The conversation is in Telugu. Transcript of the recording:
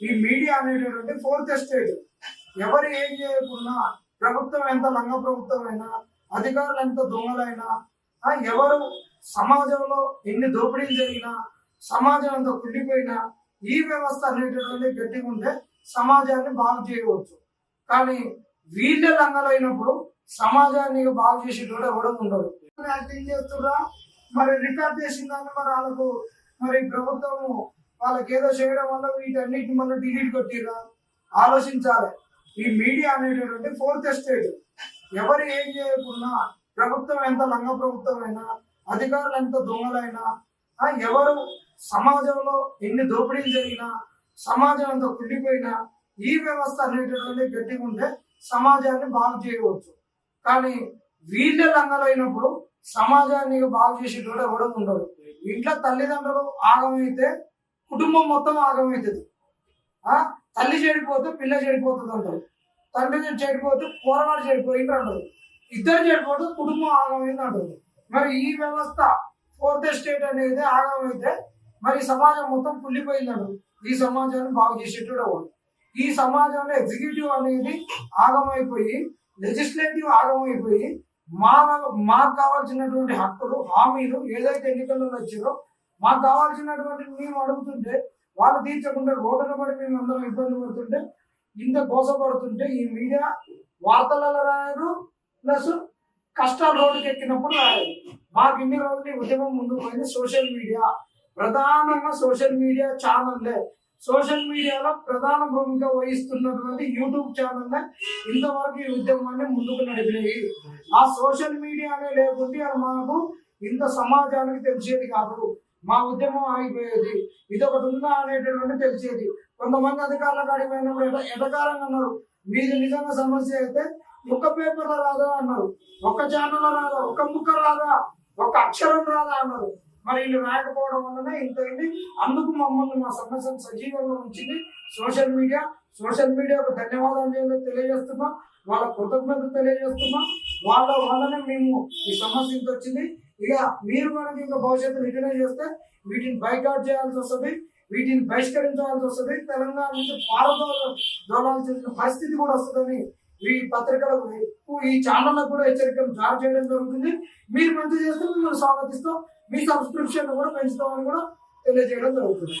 ఈ మీడియా అనేటటువంటి ఫోర్త్ ఎస్టేట్. ఎవరు ఏం చేయకున్నా ప్రభుత్వం ఎంత లంగ ప్రభుత్వం అయినా అధికారులు ఎంత దొంగలైనా ఎవరు సమాజంలో ఎన్ని దోపిడీలు జరిగినా సమాజం ఎంత కుళ్ళిపోయినా ఈ వ్యవస్థ అనేటటువంటి గట్టిగా ఉంటే సమాజాన్ని బాగు చేయవచ్చు. కానీ వీళ్ళే లంగలైనప్పుడు సమాజాన్ని బాగు చేసేటోడు ఎవడం ఉండడు. యాక్టింగ్ చేస్తున్నా మరి రికార్డ్ చేసిన దాన్ని మరి వాళ్ళకు మరి ప్రభుత్వము వాళ్ళకి ఏదో చేయడం వల్ల వీటన్నిటిని మళ్ళీ డిలీట్ కొట్టిరా ఆలోచించాలి. ఈ మీడియా అనేటటువంటి ఫోర్త్ ఎస్టేట్. ఎవరు ఏం చేయకున్నా ప్రభుత్వం ఎంత లంగ ప్రభుత్వం అయినా అధికారులు ఎంత దొంగలైనా ఎవరు సమాజంలో ఎన్ని దోపిడీలు జరిగినా సమాజం ఎంత కుళ్ళిపోయినా ఈ వ్యవస్థ అనేటటువంటి గట్టిగా ఉంటే సమాజాన్ని బాగు చేయవచ్చు. కానీ వీళ్ళ లంగలైనప్పుడు సమాజాన్ని బాగు చేసేటోడు ఎవడం ఉండడు. ఇంట్లో తల్లిదండ్రులు ఆగమైతే కుటుంబం మొత్తం ఆగమవుతుంది. ఆ? తల్లి చెడిపోతే పిల్ల చెడిపోతుంది అంటారు. తండ్రి చెడిపోతే పోరగాడు చెడిపోయింది అంటారు. ఇద్దరు చెడిపోతే కుటుంబం ఆగమైంది అంటారు. మరి ఈ వ్యవస్థ ఫోర్త్ ఎస్టేట్ అనేది ఆగమైతే మరి సమాజం మొత్తం కుళ్ళిపోయింది అంటారు. ఈ సమాజాన్ని బాగు చేసేటోడు ఈ సమాజంలో ఎగ్జిక్యూటివ్ అనేది ఆగమైపోయి లెజిస్లేటివ్ ఆగమైపోయి మా మాకు కావాల్సినటువంటి హక్కులు హామీలు ఏదైతే ఎన్నికల్లో వచ్చారో మాకు కావాల్సినటువంటి మేము అడుగుతుంటే వాళ్ళు తీర్చకుండా రోడ్డున పడి మేము అందరం ఇబ్బంది పడుతుంటే ఇంత గోసపడుతుంటే ఈ మీడియా వార్తలలో రాయరు ప్లస్ కష్టాలు రోడ్డుకి ఎక్కినప్పుడు రాయరు మాకు ఇన్ని రోజులు ఈ ఉద్యమం ముందుకు పోయింది సోషల్ మీడియా. ప్రధానంగా సోషల్ మీడియా ఛానల్లే. సోషల్ మీడియాలో ప్రధాన భూమిక వహిస్తున్నటువంటి యూట్యూబ్ ఛానల్ ఇంతవరకు ఈ ఉద్యమాన్ని ముందుకు నడిపినాయి. ఆ సోషల్ మీడియానే లేకుంటే అది మాకు ఇంత సమాజానికి తెలిసేది కాదు. మా ఉద్యమం ఆగిపోయేది. ఇది ఒకటి ఉందా అనేటటువంటి తెలిసేది. కొంతమంది అధికారుల కాడికి పోయినప్పుడు ఎట ఎటకారంగా అన్నారు మీది నిజంగా సమస్య అయితే ఒక్క పేపర్లో రాదా అన్నారు. ఒక్క ఛానల్ రాదా? ఒక్క ముక్క రాదా? ఒక్క అక్షరం రాదా అన్నారు. మరి వీళ్ళు రాకపోవడం వల్లనే ఇంత అయింది. అందుకు మమ్మల్ని మా సమస్యను సజీవంగా ఉంచింది సోషల్ మీడియా. సోషల్ మీడియాకు ధన్యవాదాలు తెలియజేస్తున్నాం. వాళ్ళ కృతజ్ఞత తెలియజేస్తున్నాం. వాళ్ళ వల్లనే మేము ఈ సమస్య ఇంత వచ్చింది. ఇక మీరు మనకి ఇంకా భవిష్యత్తు రిటర్న్ చేస్తే వీటిని బైకాట్ చేయాల్సి వస్తుంది వీటిని బహిష్కరించాల్సి వస్తుంది తెలంగాణ నుంచి పారదోలాల్సిన పరిస్థితి కూడా వస్తుందని ఈ పత్రికలకు ఎక్కువ ఈ ఛానళ్ళకు కూడా హెచ్చరికలు జారీ చేయడం జరుగుతుంది. మీరు మంచి చేస్తే మిమ్మల్ని స్వాగతిస్తాం మీ సబ్స్క్రిప్షన్ కూడా పెంచుతామని కూడా తెలియజేయడం జరుగుతుంది.